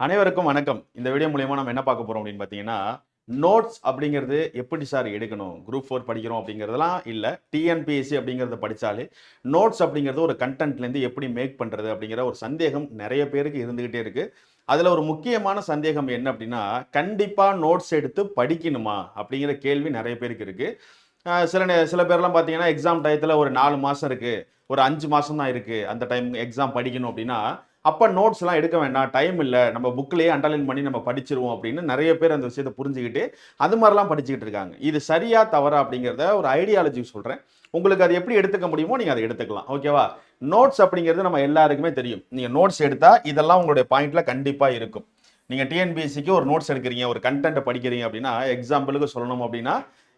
அனைவருக்கும் வணக்கம். இந்த வீடியோ மூலயமா நம்ம என்ன பார்க்க போறோம் அப்படின்னு பார்த்தீங்கன்னா நோட்ஸ் அப்படிங்கிறது எப்படி சார் எடுக்கணும்? குரூப் ஃபோர் படிக்கிறோம் அப்படிங்கிறதெல்லாம் இல்லை. டிஎன்பிஎஸ்சி அப்படிங்கிறத படித்தாலே நோட்ஸ் அப்படிங்கிறது ஒரு கண்டென்ட்லேருந்து எப்படி மேக் பண்ணுறது அப்படிங்கிற ஒரு சந்தேகம் நிறைய பேருக்கு இருந்துக்கிட்டே இருக்கு. அதில் ஒரு முக்கியமான சந்தேகம் என்ன அப்படின்னா கண்டிப்பாக நோட்ஸ் எடுத்து படிக்கணுமா அப்படிங்கிற கேள்வி நிறைய பேருக்கு இருக்குது சில நே- சில பேர்லாம் பார்த்தீங்கன்னா எக்ஸாம் டயத்தில் ஒரு நாலு மாதம் இருக்குது ஒரு அஞ்சு மாதம் தான் இருக்குது அந்த டைம் எக்ஸாம் படிக்கணும் அப்படின்னா அப்போ நோட்ஸ்லாம் எடுக்க வேண்டாம். டைம் இல்லை. நம்ம புக்லேயே அண்டர்லைன் பண்ணி நம்ம படிச்சிருவோம் அப்படின்னு நிறைய பேர் அந்த விஷயத்தை புரிஞ்சுக்கிட்டு அது மாதிரிலாம் படிச்சுக்கிட்டு இருக்காங்க. இது சரியா தவறா அப்படிங்கிறத ஒரு ஐடியாலஜி சொல்கிறேன் உங்களுக்கு அது எப்படி எடுத்துக்க முடியுமோ நீங்கள் அதை எடுத்துக்கலாம். ஓகேவா நோட்ஸ் அப்படிங்கிறது நம்ம எல்லாருக்குமே தெரியும். நீங்கள் நோட்ஸ் எடுத்தால் இதெல்லாம் உங்களுடைய பாயிண்ட்ல கண்டிப்பாக இருக்கும். நீங்கள் டிஎன்பிஎஸ்சிக்கு ஒரு நோட்ஸ் எடுக்கிறீங்க ஒரு கண்டென்ட்டை படிக்கிறீங்க அப்படின்னா எக்ஸாம்பிளுக்கு சொல்லணும் அப்படின்னா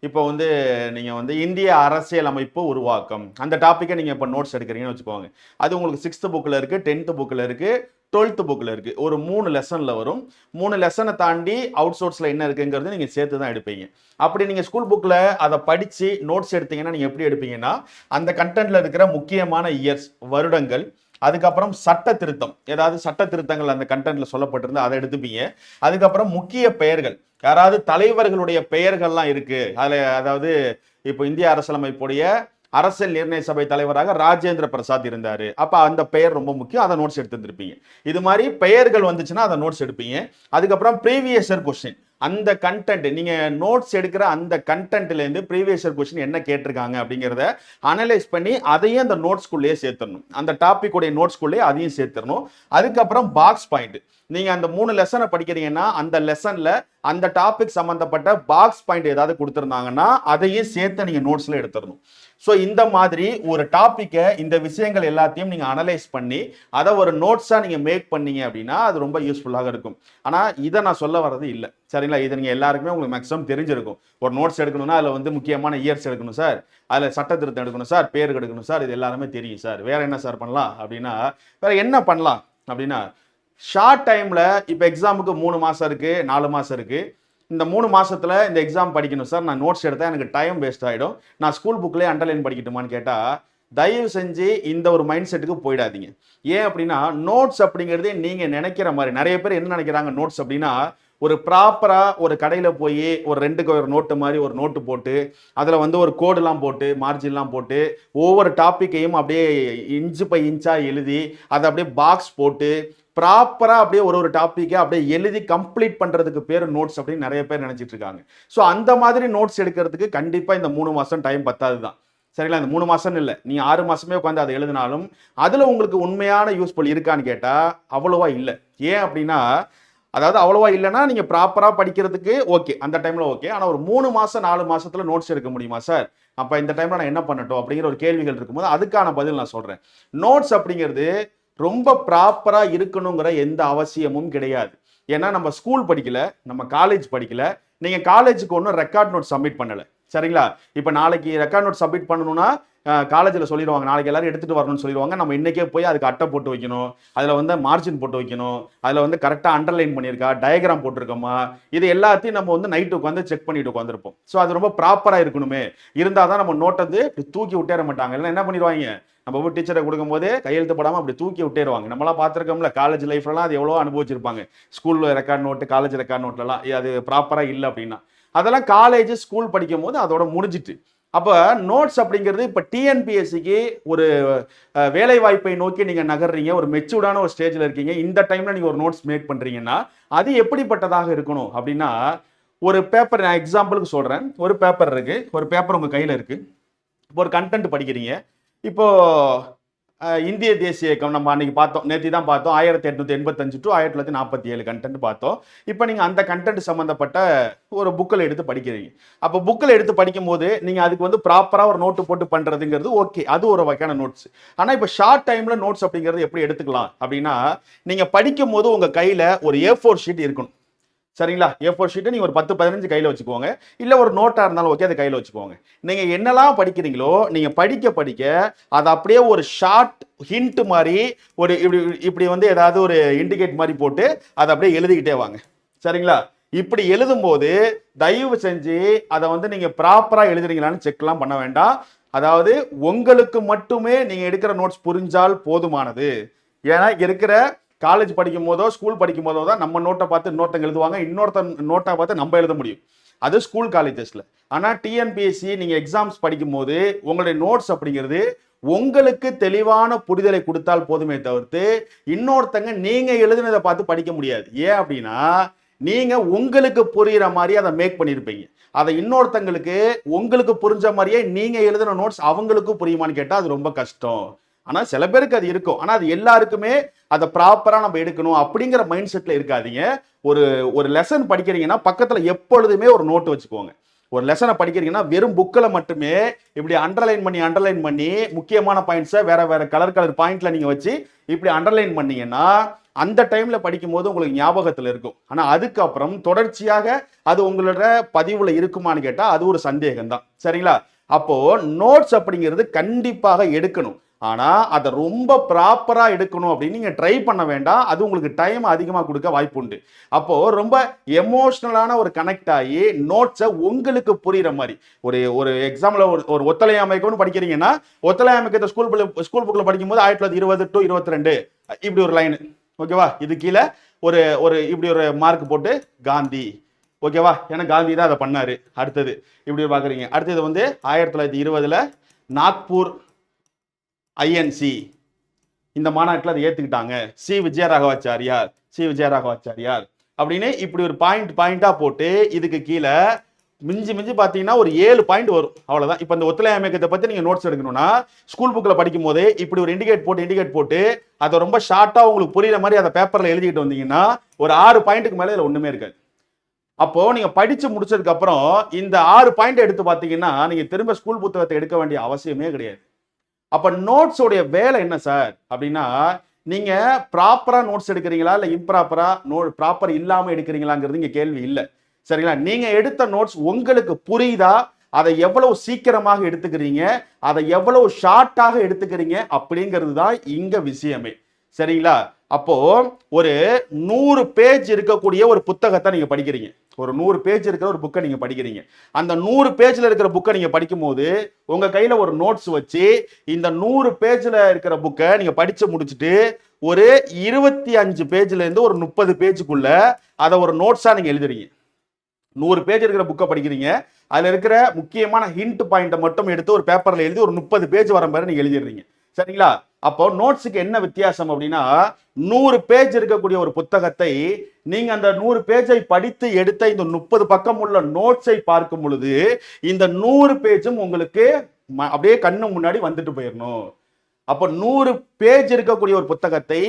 இப்போ வந்து நீங்கள் வந்து இந்திய அரசியல் அமைப்பு உருவாக்கம். அந்த டாப்பிக்கை நீங்கள் இப்போ நோட்ஸ் எடுக்கிறீங்கன்னு வச்சுக்கோங்க. அது உங்களுக்கு சிக்ஸ்த்து புக்கில் இருக்குது டென்த்து புக்கில் இருக்குது டுவெல்த்து புக்கில் இருக்குது ஒரு மூணு லெசனில் வரும். மூணு லெசனை தாண்டி அவுட் சோர்ஸில் என்ன இருக்குங்கிறது நீங்கள் சேர்த்து தான் எடுப்பீங்க. அப்படி நீங்கள் ஸ்கூல் புக்கில் அதை படித்து நோட்ஸ் எடுத்தீங்கன்னா நீங்கள் எப்படி எடுப்பீங்கன்னா அந்த கண்டென்ட்டில் இருக்கிற முக்கியமான இயர்ஸ் வருடங்கள் அதுக்கப்புறம் சட்ட திருத்தம். ஏதாவது சட்ட திருத்தங்கள் அந்த கண்டென்ட்டில் சொல்லப்பட்டிருந்தால் அதை எடுத்துப்பீங்க. அதுக்கப்புறம் முக்கிய பெயர்கள். யாராவது தலைவர்களுடைய பெயர்கள்லாம் இருக்கு. அதில் அதாவது இப்போ இந்திய அரசியலமைப்புடைய அரசியல் நிர்ணய சபை தலைவராக ராஜேந்திர பிரசாத் இருந்தார். அப்போ அந்த பெயர் ரொம்ப முக்கியம். அதை நோட்ஸ் எடுத்துருந்துருப்பீங்க. இது மாதிரி பெயர்கள் வந்துச்சுன்னா அதை நோட்ஸ் எடுப்பீங்க. அதுக்கப்புறம் ப்ரீவியஸர் கொஸ்டின் அந்த கண்டென்ட் நீங்கள் நோட்ஸ் எடுக்கிற அந்த கண்டென்ட்லேருந்து ப்ரீவியஸ் ப்ரீவியஸர் கொஸ்டின் என்ன கேட்டிருக்காங்க அப்படிங்கிறத அனலைஸ் பண்ணி அதையும் அந்த நோட்ஸ்குள்ளேயே சேர்த்துடணும். அந்த டாபிக் உடைய நோட்ஸ்குள்ளேயே அதையும் சேர்த்துடணும். அதுக்கப்புறம் பாக்ஸ் பாயிண்ட் நீங்கள் அந்த மூணு லெசனை படிக்கிறீங்கன்னா அந்த லெசனில் அந்த டாபிக் சம்மந்தப்பட்ட பாக்ஸ் பாயிண்ட் ஏதாவது கொடுத்துருந்தாங்கன்னா அதையும் சேர்த்து நீங்கள் நோட்ஸில் எடுத்துடணும். ஸோ இந்த மாதிரி ஒரு டாப்பிக்கை இந்த விஷயங்கள் எல்லாத்தையும் நீங்கள் அனலைஸ் பண்ணி அதை ஒரு நோட்ஸாக நீங்கள் மேக் பண்ணீங்க அப்படின்னா அது ரொம்ப யூஸ்ஃபுல்லாக இருக்கும். ஆனால் இதை நான் சொல்ல வர்றது இல்லை. சரிங்களா? இது நீங்கள் எல்லாருக்குமே உங்களுக்கு மேக்ஸிமம் தெரிஞ்சிருக்கும். ஒரு நோட்ஸ் எடுக்கணும்னா அதில் வந்து முக்கியமான இயர்ஸ் எடுக்கணும் சார் அதில் சட்ட திருத்தம் எடுக்கணும் சார் பேர் எடுக்கணும் சார் இது எல்லாருமே தெரியும் சார் வேற என்ன சார் பண்ணலாம் அப்படின்னா வேற என்ன பண்ணலாம் அப்படின்னா ஷார்ட் டைமில் இப்போ எக்ஸாமுக்கு மூணு மாதம் இருக்குது நாலு மாதம் இருக்குது இந்த மூணு மாசத்துல இந்த எக்ஸாம் படிக்கணும் சார். நான் நோட்ஸ் எடுத்தா எனக்கு டைம் வேஸ்ட் ஆகிடும் நான் ஸ்கூல் புக்லேயே அண்டர்லைன் படிக்கட்டுமான்னு கேட்டால் தயவு செஞ்சு இந்த ஒரு மைண்ட் செட்டுக்கு போயிடாதீங்க. ஏன் அப்படின்னா நோட்ஸ் அப்படிங்கிறதே நீங்கள் நினைக்கிற மாதிரி நிறைய பேர் என்ன நினைக்கிறாங்க நோட்ஸ் அப்படின்னா ஒரு ப்ராப்பராக ஒரு கடையில் போய் ஒரு ரெண்டுக்கு ஒரு நோட்டு மாதிரி ஒரு நோட்டு போட்டு அதில் வந்து ஒரு கோடுலாம் போட்டு மார்ஜின்லாம் போட்டு ஒவ்வொரு டாப்பிக்கையும் அப்படியே இன்ச்சு பை இன்ச்சாக எழுதி அதை அப்படியே பாக்ஸ் போட்டு ப்ராப்பராக அப்படியே ஒரு ஒரு டாப்பிக்கை அப்படியே எழுதி கம்ப்ளீட் பண்ணுறதுக்கு பேர் நோட்ஸ் அப்படின்னு நிறைய பேர் நினச்சிட்டு இருக்காங்க. ஸோ அந்த மாதிரி நோட்ஸ் எடுக்கிறதுக்கு கண்டிப்பாக இந்த மூணு மாதம் டைம் பத்தாது தான் சரிங்களா? இந்த மூணு மாதம் இல்லை. நீங்கள் ஆறு மாதமே உட்காந்து அதை எழுதினாலும் அதில் உங்களுக்கு உண்மையான யூஸ்ஃபுல் இருக்கான்னு கேட்டால் அவ்வளோவா இல்லை. ஏன் அப்படின்னா அதாவது அவ்வளோவா இல்லைன்னா நீங்கள் ப்ராப்பராக படிக்கிறதுக்கு ஓகே அந்த டைமில் ஓகே ஆனால் ஒரு மூணு மாதம் நாலு மாதத்தில் நோட்ஸ் எடுக்க முடியுமா சார் அப்போ இந்த டைமில் நான் என்ன பண்ணட்டும் அப்படிங்கிற ஒரு கேள்விகள் இருக்கும்போது அதுக்கான பதில் நான் சொல்கிறேன் நோட்ஸ் அப்படிங்கிறது ரொம்ப ப்ராப்பராக இருக்கணுங்கிற எந்த அவசியமும் கிடையாது. ஏன்னா நம்ம ஸ்கூல் படிக்கல நம்ம காலேஜ் படிக்கல நீங்கள் காலேஜுக்கு ஒன்றும் ரெக்கார்ட் நோட் சப்மிட் பண்ணலை. சரிங்களா? இப்போ நாளைக்கு ரெக்கார்ட் நோட் சப்மிட் பண்ணணும்னா காலேஜில் சொல்லிடுவாங்க. நாளைக்கு எல்லாரும் எடுத்துகிட்டு வரணும்னு சொல்லிடுவாங்க. நம்ம இன்றைக்கே போய் அதுக்கு அட்டை போட்டு வைக்கணும். அதில் வந்து மார்ஜின் போட்டு வைக்கணும். அதில் வந்து கரெக்டாக அண்டர்லைன் பண்ணியிருக்கா டயக்ராம் போட்டிருக்கோமா? இது எல்லாத்தையும் நம்ம வந்து நைட்டு உட்காந்து செக் பண்ணிட்டு உட்காந்துருப்போம் ஸோ அது ரொம்ப ப்ராப்பராக இருக்கணுமே. இருந்தால் தான் நம்ம நோட்டை வந்து இப்படி தூக்கி விட்டேற மாட்டாங்க. இல்லைன்னா என்ன பண்ணிடுவாங்க? நம்ம போய் டீச்சரை கொடுக்கும்போது கையெழுத்து போடாமல் அப்படி தூக்கி விட்டேருவாங்க. நம்மளாம் பார்த்துருக்கோம்ல காலேஜ் லைஃப்லலாம் அது எவ்வளோ அனுபவிச்சிருப்பாங்க. ஸ்கூலில் ரெக்கார்ட் நோட்டு காலேஜ் ரெக்கார்ட் நோட்லலாம் அது ப்ராப்பராக இல்லை அப்படின்னா. அதெல்லாம் காலேஜ் ஸ்கூல் படிக்கும் போது அதோட முடிஞ்சிட்டு. அப்போ நோட்ஸ் அப்படிங்கிறது இப்போ டிஎன்பிஎஸ்சிக்கு ஒரு வேலை வாய்ப்பை நோக்கி நீங்கள் நகர்றீங்க. ஒரு மெச்சூர்டான ஒரு ஸ்டேஜில் இருக்கீங்க. இந்த டைமில் நீங்கள் ஒரு நோட்ஸ் மேக் பண்ணுறீங்கன்னா அது எப்படிப்பட்டதாக இருக்கணும் அப்படின்னா ஒரு பேப்பர் நான் எக்ஸாம்பிளுக்கு சொல்கிறேன் ஒரு பேப்பர் இருக்குது ஒரு பேப்பர் உங்கள் கையில் இருக்குது இப்போ ஒரு கண்டென்ட் படிக்கிறீங்க. இப்போது இந்திய தேசிய இயக்கம் நம்ம அன்றைக்கி பார்த்தோம். நேற்று தான் பார்த்தோம். ஆயிரத்தி எட்நூத்தி எண்பத்தஞ்சு டு ஆயிரத்தி தொள்ளாயிரத்தி நாற்பத்தி ஏழு கண்டென்ட் பார்த்தோம். இப்போ நீங்கள் அந்த கண்டென்ட் சம்மந்தப்பட்ட ஒரு புக்கில் எடுத்து படிக்கிறீங்க. அப்போ புக்கில் எடுத்து படிக்கும் போது நீங்கள் அதுக்கு வந்து ப்ராப்பராக ஒரு நோட்டு போட்டு பண்ணுறதுங்கிறது ஓகே அது ஒரு வகையான நோட்ஸ் ஆனால் இப்போ ஷார்ட் டைமில் நோட்ஸ் அப்படிங்கிறது எப்படி எடுத்துக்கலாம் அப்படின்னா நீங்கள் படிக்கும் போது உங்கள் கையில் ஒரு ஏ ஃபோர் ஷீட் இருக்கணும். சரிங்களா? ஏ ஃபோர் ஷீட்டை நீங்கள் ஒரு பத்து பதினஞ்சு கையில் வச்சுக்கோங்க. இல்லை ஒரு நோட்டாக இருந்தாலும் ஓகே அதை கையில் வச்சுக்கோங்க. நீங்கள் என்னெல்லாம் படிக்கிறீங்களோ நீங்கள் படிக்க படிக்க அதை அப்படியே ஒரு ஷார்ட் ஹிண்ட் மாதிரி ஒரு இப்படி இப்படி வந்து ஏதாவது ஒரு இண்டிகேட் மாதிரி போட்டு அதை அப்படியே எழுதிக்கிட்டே வாங்க. சரிங்களா? இப்படி எழுதும்போது தயவு செஞ்சு அதை வந்து நீங்கள் ப்ராப்பராக எழுதுறீங்களான்னு செக்லாம் பண்ண வேண்டாம். அதாவது உங்களுக்கு மட்டுமே நீங்கள் எடுக்கிற நோட்ஸ் புரிஞ்சால் போதுமானது. ஏன்னா இருக்கிற காலேஜ் படிக்கும் போதோ ஸ்கூல் படிக்கும் போதோ தான் நம்ம நோட்டை பார்த்து இன்னொருத்தங்க எழுதுவாங்க இன்னொருத்தன் நோட்டை பார்த்து நம்ம எழுத முடியும். அது ஸ்கூல் காலேஜஸில் ஆனால் டிஎன்பிஎஸ்சி நீங்கள் எக்ஸாம்ஸ் படிக்கும்போது உங்களுடைய நோட்ஸ் அப்படிங்கிறது உங்களுக்கு தெளிவான புரிதலை கொடுத்தால் போதுமே தவிர்த்து இன்னொருத்தங்க நீங்கள் எழுதுனதை பார்த்து படிக்க முடியாது. ஏன் அப்படின்னா நீங்கள் உங்களுக்கு புரிகிற மாதிரி அதை மேக் பண்ணியிருப்பீங்க. அதை இன்னொருத்தங்களுக்கு உங்களுக்கு புரிஞ்ச மாதிரியே நீங்கள் எழுதின நோட்ஸ் அவங்களுக்கும் புரியுமான்னு கேட்டால் அது ரொம்ப கஷ்டம். ஆனால் சில பேருக்கு அது இருக்கும். ஆனால் அது எல்லாருக்குமே அதை ப்ராப்பராக நம்ம எடுக்கணும் அப்படிங்கிற மைண்ட் செட்டில் இருக்காதீங்க. ஒரு ஒரு லெசன் படிக்கிறீங்கன்னா பக்கத்தில் எப்பொழுதுமே ஒரு நோட்டு வச்சுக்கோங்க. ஒரு லெசனை படிக்கிறீங்கன்னா வெறும் புக்கில் மட்டுமே இப்படி அண்டர்லைன் பண்ணி அண்டர்லைன் பண்ணி முக்கியமான பாயிண்ட்ஸை வேற வேற கலர் கலர் பாயிண்ட்ல நீங்கள் வச்சு இப்படி அண்டர்லைன் பண்ணீங்கன்னா அந்த டைம்ல படிக்கும்போது உங்களுக்கு ஞாபகத்தில் இருக்கும். ஆனால் அதுக்கப்புறம் தொடர்ச்சியாக அது உங்களோட பதிவில் இருக்குமான்னு கேட்டால் அது ஒரு சந்தேகம் தான் சரிங்களா? அப்போ நோட்ஸ் அப்படிங்கிறது கண்டிப்பாக எடுக்கணும். ஆனால் அதை ரொம்ப ப்ராப்பராக எடுக்கணும் அப்படின்னு நீங்கள் ட்ரை பண்ண வேண்டாம். அது உங்களுக்கு டைம் அதிகமாக கொடுக்க வாய்ப்பு உண்டு. அப்போது ரொம்ப எமோஷ்னலான ஒரு கனெக்ட் ஆகி நோட்ஸை உங்களுக்கு புரிகிற மாதிரி. ஒரு ஒரு எக்ஸாம்ல ஒரு ஒரு ஒத்தலை அமைக்கணும்னு படிக்கிறீங்கன்னா ஒத்தலை அமைக்கத்தை ஸ்கூல் ஸ்கூல் புக்கில் படிக்கும்போது ஆயிரத்தி தொள்ளாயிரத்தி இருபது டு இருபத்தி ரெண்டு இப்படி ஒரு லைன் ஓகேவா இது கீழே ஒரு ஒரு இப்படி ஒரு மார்க் போட்டு காந்தி. ஓகேவா ஏன்னா காந்தி தான் அதை பண்ணார். அடுத்தது. இப்படி பார்க்குறீங்க அடுத்தது வந்து ஆயிரத்தி தொள்ளாயிரத்தி இருபதில் நாக்பூர் ஐஎன்சி. இந்த மாநாட்டில் அதை ஏற்றுக்கிட்டாங்க சி. விஜயராகவாச்சாரியார். சி. விஜயராகவாச்சாரியார். அப்படின்னு இப்படி ஒரு பாயிண்ட் பாயிண்டாக போட்டு இதுக்கு கீழே மிஞ்சி மிஞ்சி பார்த்தீங்கன்னா ஒரு ஏழு பாயிண்ட் வரும். அவ்வளோதான் இப்போ இந்த ஒத்துழை அமைக்கத்தை பற்றி நீங்கள் நோட்ஸ் எடுக்கணும்னா ஸ்கூல் புக்கில் படிக்கும் போதே இப்படி ஒரு இண்டிகேட் போட்டு இண்டிகேட் போட்டு அதை ரொம்ப ஷார்ட்டாக உங்களுக்கு புரியுற மாதிரி அதை பேப்பரில் எழுதிக்கிட்டு வந்தீங்கன்னா ஒரு ஆறு பாயிண்ட்டுக்கு மேலே இதில் ஒன்றுமே இருக்காது. அப்போ நீங்க படிச்சு முடிச்சதுக்கு அப்புறம் இந்த ஆறு பாயிண்ட் எடுத்து பார்த்தீங்கன்னா நீங்க திரும்ப ஸ்கூல் புத்தகத்தை எடுக்க வேண்டிய அவசியமே கிடையாது. அப்போ நோட்ஸோடைய வேலை என்ன சார் அப்படின்னா நீங்கள் ப்ராப்பராக நோட்ஸ் எடுக்கிறீங்களா? இல்லை இம்ப்ராப்பராக நோ ப்ராப்பர் இல்லாமல் எடுக்கிறீங்களாங்கிறது இங்கே கேள்வி இல்லை. சரிங்களா? நீங்கள் எடுத்த நோட்ஸ் உங்களுக்கு புரியுதா? அதை எவ்வளவு சீக்கிரமாக எடுத்துக்கிறீங்க? அதை எவ்வளவு ஷார்ட்டாக எடுத்துக்கிறீங்க? அப்படிங்கிறது தான் இங்கே விஷயமே. சரிங்களா? அப்போ ஒரு நூறு பேஜ் இருக்கக்கூடிய ஒரு புத்தகத்தை நீங்க படிக்கிறீங்க. ஒரு நூறு பேஜ் இருக்கிற ஒரு புக்கை நீங்கள் படிக்கிறீங்க. அந்த நூறு பேஜில் இருக்கிற புக்கை நீங்கள் படிக்கும்போது உங்கள் கையில் ஒரு நோட்ஸ் வச்சு இந்த நூறு பேஜில் இருக்கிற புக்கை நீங்கள் படித்து முடிச்சுட்டு ஒரு இருபத்தி அஞ்சு பேஜ்லேருந்து ஒரு முப்பது பேஜுக்குள்ள அதை ஒரு நோட்ஸாக நீங்கள் எழுதுறீங்க. நூறு பேஜ் இருக்கிற புக்கை படிக்கிறீங்க. அதில் இருக்கிற முக்கியமான ஹிண்ட் பாயிண்ட்டை மட்டும் எடுத்து ஒரு பேப்பரில் எழுதி ஒரு முப்பது பேஜ் வர மாதிரி நீங்கள் எழுதிடுறீங்க. சரிங்களா? அப்போ நோட்ஸுக்கு என்ன வித்தியாசம் அப்படின்னா நூறு பேஜ் இருக்கக்கூடிய ஒரு புத்தகத்தை நீங்க அந்த நூறு பேஜை படித்து எடுத்த இந்த முப்பது பக்கம் உள்ள நோட்ஸை பார்க்கும் பொழுது இந்த நூறு பேஜும் உங்களுக்கு ம- அப்படியே கண்ணு முன்னாடி வந்துட்டு போயிடணும் அப்போ நூறு பேஜ் இருக்கக்கூடிய ஒரு புத்தகத்தை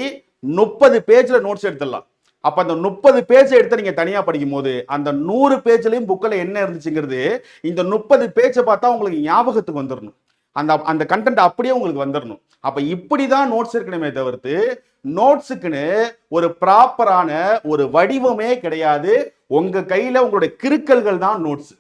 முப்பது பேஜ்ல நோட்ஸ் எடுத்துடலாம். அப்ப அந்த முப்பது பேஜ் எடுத்து நீங்க தனியா படிக்கும் போது அந்த நூறு பேஜ்லயும் புக்கில் என்ன இருந்துச்சுங்கிறது இந்த முப்பது பேஜை பார்த்தா உங்களுக்கு ஞாபகத்துக்கு வந்துடணும் அந்த அந்த கண்டென்ட் அப்படியே உங்களுக்கு வந்துடணும் அப்போ இப்படி தான் நோட்ஸ் இருக்கணுமே தவிர்த்து நோட்ஸுக்குன்னு ஒரு ப்ராப்பரான ஒரு வடிவமே கிடையாது. உங்கள் கையில் உங்களுடைய கிறுக்கல்கள் தான் நோட்ஸ்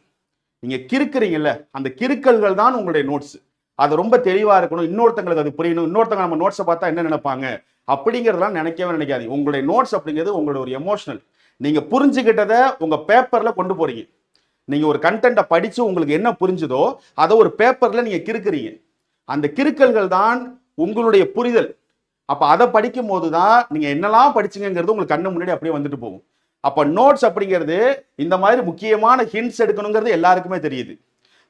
நீங்கள் கிறுக்குறீங்கல்ல அந்த கிறுக்கல்கள் தான் உங்களுடைய நோட்ஸ் அது ரொம்ப தெளிவாக இருக்கணும். இன்னொருத்தங்களுக்கு அது புரியணும். இன்னொருத்தங்க நம்ம நோட்ஸை பார்த்தா என்ன நினைப்பாங்க? அப்படிங்கிறதெல்லாம் நினைக்கவே நினைக்காது உங்களுடைய நோட்ஸ் அப்படிங்கிறது உங்களுடைய ஒரு எமோஷனல் நீங்கள் புரிஞ்சுக்கிட்டதை உங்கள் பேப்பரில் கொண்டு போகிறீங்க நீங்கள் ஒரு கண்டென்ட்டை படித்து உங்களுக்கு என்ன புரிஞ்சுதோ அதை ஒரு பேப்பரில் நீங்கள் கிறுக்குறீங்க. அந்த கிறுக்கல்கள் தான் உங்களுடைய புரிதல். அப்போ அதை படிக்கும் போது தான் நீங்கள் என்னெல்லாம் படிச்சீங்கங்கிறது உங்களுக்கு கண்ணு முன்னாடி அப்படியே வந்துட்டு போகும். அப்போ நோட்ஸ் அப்படிங்கிறது இந்த மாதிரி முக்கியமான ஹிண்ட்ஸ் எடுக்கணுங்கிறது எல்லாருக்குமே தெரியுது.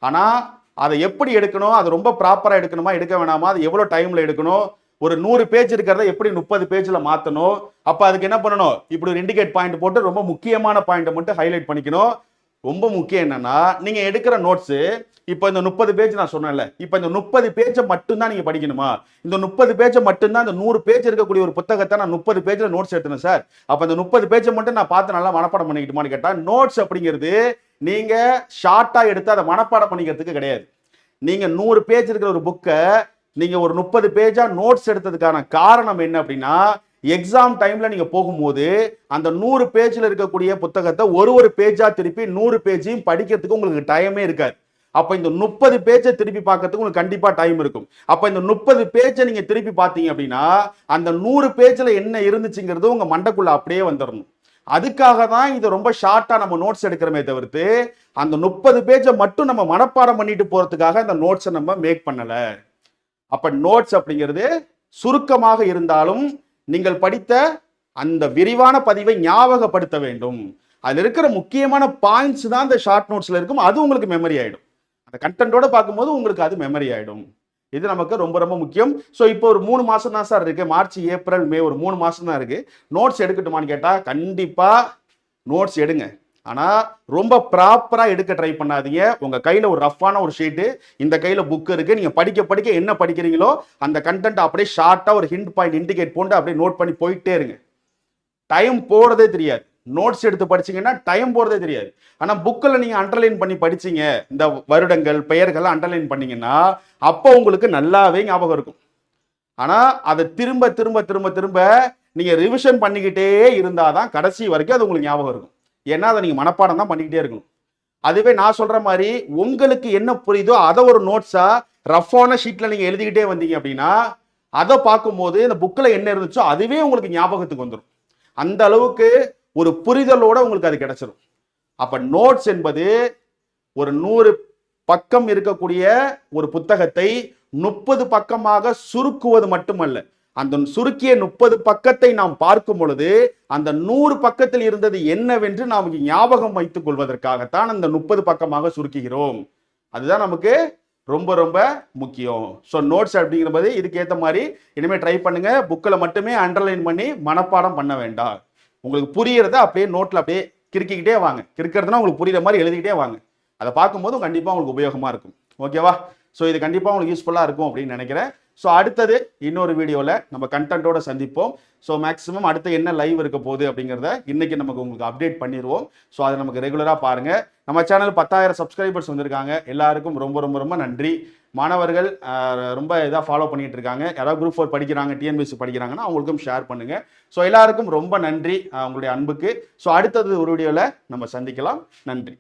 ஆனால் அதை எப்படி எடுக்கணும் அது ரொம்ப ப்ராப்பராக எடுக்கணுமா எடுக்க வேணாமா அது எவ்வளோ டைமில் எடுக்கணும் ஒரு நூறு பேஜ் இருக்கிறத எப்படி முப்பது பேஜில் மாற்றணும் அப்போ அதுக்கு என்ன பண்ணணும்? இப்படி ஒரு இண்டிகேட் பாயிண்ட் போட்டு ரொம்ப முக்கியமான பாயிண்ட்டை மட்டும் ஹைலைட் பண்ணிக்கணும். ரொம்ப முக்கியம் என்னன்னா நீங்க எடுக்கிற நோட்ஸு இப்போ இந்த முப்பது பேஜ் நான் சொன்னேன்ல இப்போ இந்த முப்பது பேஜை மட்டும்தான் நீங்க படிக்கணுமா? இந்த முப்பது பேஜை மட்டும்தான் இந்த நூறு பேஜ் இருக்கக்கூடிய ஒரு புத்தகத்தை நான் முப்பது பேஜில் நோட்ஸ் எடுத்தேன் சார் அப்போ இந்த முப்பது பேஜை மட்டும் நான் பார்த்து நல்லா மனப்பாடம் பண்ணிக்கிட்டுமான்னு கேட்டால் நோட்ஸ் அப்படிங்கிறது நீங்க ஷார்ட்டா எடுத்து அதை மனப்பாடம் பண்ணிக்கிறதுக்கு கிடையாது. நீங்க நூறு பேஜ் இருக்கிற ஒரு புக்கை நீங்க ஒரு முப்பது பேஜா நோட்ஸ் எடுத்ததுக்கான காரணம் என்ன அப்படின்னா எக்ஸாம் டைம்ல நீங்க போகும்போது அந்த நூறு பேஜ்ல இருக்கக்கூடிய புத்தகத்தை ஒரு ஒரு பேஜா திருப்பி நூறு பேஜையும் படிக்கிறதுக்கு உங்களுக்கு டைமே இருக்காது. அப்ப இந்த முப்பது பேஜை திருப்பி பார்க்கறதுக்கு உங்களுக்கு கண்டிப்பா டைம் இருக்கும். அப்ப இந்த முப்பது பேஜை நீங்க திருப்பி பார்த்தீங்க அப்படின்னா அந்த நூறு பேஜ்ல என்ன இருந்துச்சுங்கிறது உங்க மண்டக்குள்ளே அப்படியே வந்துடணும் அதுக்காக தான் இது ரொம்ப ஷார்ட்டா நம்ம நோட்ஸ் எடுக்கிறோமே தவிர்த்து அந்த முப்பது பேஜை மட்டும் நம்ம மனப்பாடம் பண்ணிட்டு போறதுக்காக அந்த நோட்ஸை நம்ம மேக் பண்ணல. அப்ப நோட்ஸ் அப்படிங்கிறது சுருக்கமாக இருந்தாலும் நீங்கள் படித்த அந்த விரிவான பதிவை ஞாபகப்படுத்த வேண்டும். அதில் இருக்கிற முக்கியமான பாயிண்ட்ஸ் தான் அந்த ஷார்ட் நோட்ஸில் இருக்கும். அது உங்களுக்கு மெமரி ஆகிடும் அந்த கண்டென்ட்டோட பார்க்கும்போது உங்களுக்கு அது மெமரி ஆகிடும் இது நமக்கு ரொம்ப ரொம்ப முக்கியம். ஸோ இப்போ ஒரு மூணு மாதம் தான் சார் இருக்குது மார்ச் ஏப்ரல் மே ஒரு மூணு மாதம் தான் இருக்குது நோட்ஸ் எடுக்கட்டுமான்னு கேட்டால் கண்டிப்பாக நோட்ஸ் எடுங்க. ஆனால் ரொம்ப ப்ராப்பராக எடுக்க ட்ரை பண்ணாதீங்க. உங்கள் கையில் ஒரு ரஃப்பான ஒரு ஷீட்டு இந்த கையில் புக் இருக்குது நீங்கள் படிக்க படிக்க என்ன படிக்கிறீங்களோ அந்த கண்டென்ட் அப்படியே ஷார்ட்டாக ஒரு ஹிண்ட் பாயிண்ட் இண்டிகேட் போட்டு அப்படியே நோட் பண்ணி போயிட்டே இருங்க. டைம் போகிறதே தெரியாது. நோட்ஸ் எடுத்து படிச்சீங்கன்னா டைம் போகிறதே தெரியாது. ஆனால் புக்கில் நீங்கள் அண்டர்லைன் பண்ணி படிச்சீங்க இந்த வருடங்கள் பெயர்கள்லாம் அண்டர்லைன் பண்ணிங்கன்னா அப்போ உங்களுக்கு நல்லாவே ஞாபகம் இருக்கும். ஆனால் அதை திரும்ப திரும்ப திரும்ப திரும்ப நீங்கள் ரிவிஷன் பண்ணிக்கிட்டே இருந்தால் தான் கடைசி வரைக்கும் அது உங்களுக்கு ஞாபகம் இருக்கும். ஏன்னா அதை நீங்கள் மனப்பாடம் தான் பண்ணிக்கிட்டே இருக்கணும். அதுவே நான் சொல்கிற மாதிரி உங்களுக்கு என்ன புரியுதோ அதை ஒரு நோட்ஸாக ரஃப்பான ஷீட்டில் நீங்கள் எழுதிக்கிட்டே வந்தீங்க அப்படின்னா அதை பார்க்கும்போது இந்த புக்கில் என்ன இருந்துச்சோ அதுவே உங்களுக்கு ஞாபகத்துக்கு வந்துடும் அந்த அளவுக்கு ஒரு புரிதலோட உங்களுக்கு அது கிடைச்சிடும் அப்போ நோட்ஸ் என்பது ஒரு நூறு பக்கம் இருக்கக்கூடிய ஒரு புத்தகத்தை முப்பது பக்கமாக சுருக்குவது மட்டுமல்ல. அந்த சுருக்கிய முப்பது பக்கத்தை நாம் பார்க்கும் பொழுது அந்த நூறு பக்கத்தில் இருந்தது என்னவென்று நாம் ஞாபகம் வைத்துக் கொள்வதற்காகத்தான் அந்த முப்பது பக்கமாக சுருக்குகிறோம். அதுதான் நமக்கு ரொம்ப ரொம்ப முக்கியம். ஸோ நோட்ஸ் அப்படிங்கிறது இதுக்கேற்ற மாதிரி இனிமேல் ட்ரை பண்ணுங்க. புக்கில் மட்டுமே அண்டர்லைன் பண்ணி மனப்பாடம் பண்ண வேண்டாம். உங்களுக்கு புரியறத அப்படியே நோட்டில் அப்படியே கிறுக்கிக்கிட்டே வாங்க. கிறுக்கிறதுனா உங்களுக்கு புரியுற மாதிரி எழுதிக்கிட்டே வாங்க. அதை பார்க்கும்போது கண்டிப்பாக உங்களுக்கு உபயோகமாக இருக்கும். ஓகேவா ஸோ இது கண்டிப்பாக உங்களுக்கு யூஸ்ஃபுல்லாக இருக்கும் அப்படின்னு நினைக்கிறேன். ஸோ அடுத்தது இன்னொரு வீடியோவில் நம்ம கண்டென்ட்டோட சந்திப்போம். ஸோ மேக்ஸிமம் அடுத்து என்ன லைவ் இருக்க போகுது அப்படிங்கிறத இன்றைக்கி நமக்கு உங்களுக்கு அப்டேட் பண்ணிடுவோம் ஸோ அதை நமக்கு ரெகுலராக பாருங்கள் நம்ம சேனல் பத்தாயிரம் சப்ஸ்கிரைபர்ஸ் வந்திருக்காங்க. எல்லாருக்கும் ரொம்ப ரொம்ப ரொம்ப நன்றி. மாணவர்கள் ரொம்ப இதாக ஃபாலோ பண்ணிகிட்டு இருக்காங்க. யாராவது குரூப் ஃபோர் படிக்கிறாங்க டிஎன்பிசி படிக்கிறாங்கன்னா அவங்களுக்கும் ஷேர் பண்ணுங்கள் ஸோ எல்லாருக்கும் ரொம்ப நன்றி அவங்களுடைய உங்களுடைய அன்புக்கு. ஸோ அடுத்தது ஒரு வீடியோவில் நம்ம சந்திக்கலாம். நன்றி.